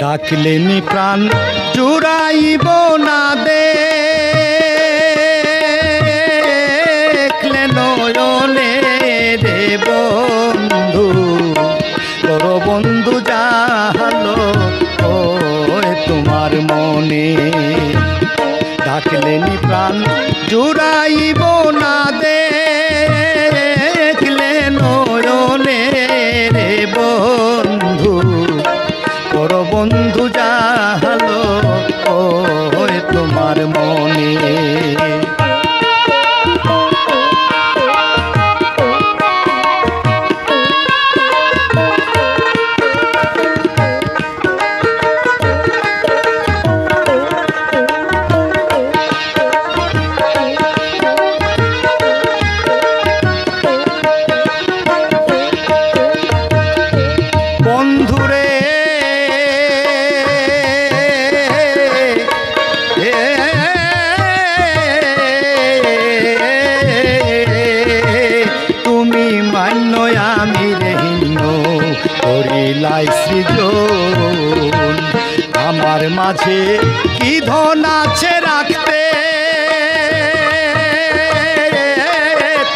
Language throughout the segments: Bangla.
ডাকলেনি প্রাণ জুড়াইব না দেখলে ডাকলেনি প্রাণ জুড়াইব না আমার মাঝে কি ধন আছে রাখতে?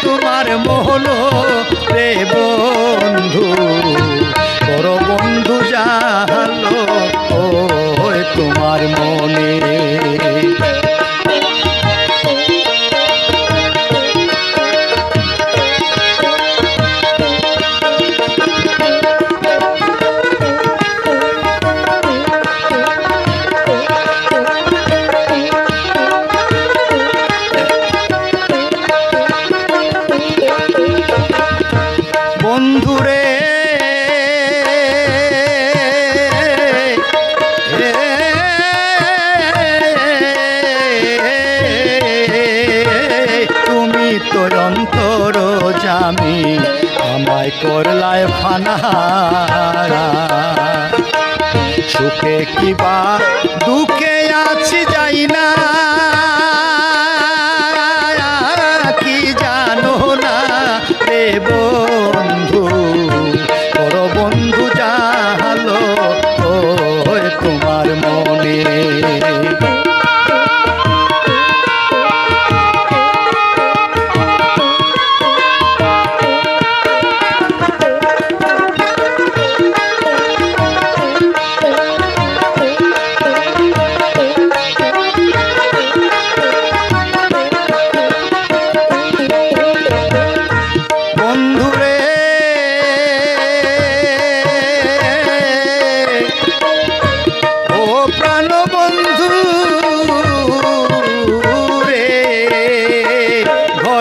তোমার মোহন বন্ধুরে। তুমি তোর অন্তর জামি আমায় করলায় ফানা সুখে কিবা দুঃখে আছি যাই না।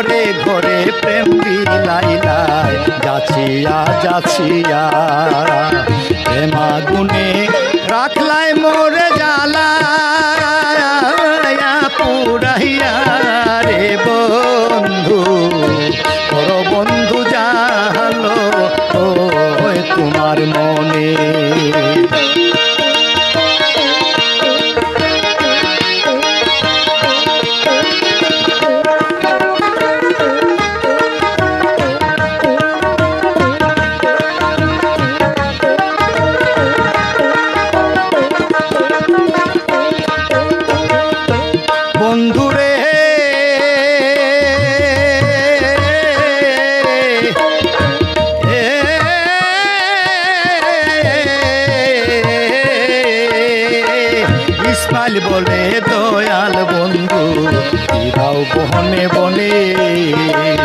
ঘরে ঘরে প্রেম বিলাইলাই যাচিয়া যাচিয়া প্রেমা গুনে রাখলাই মোরে বলে দয়াল বন্ধু ইরাও বহনে বনে।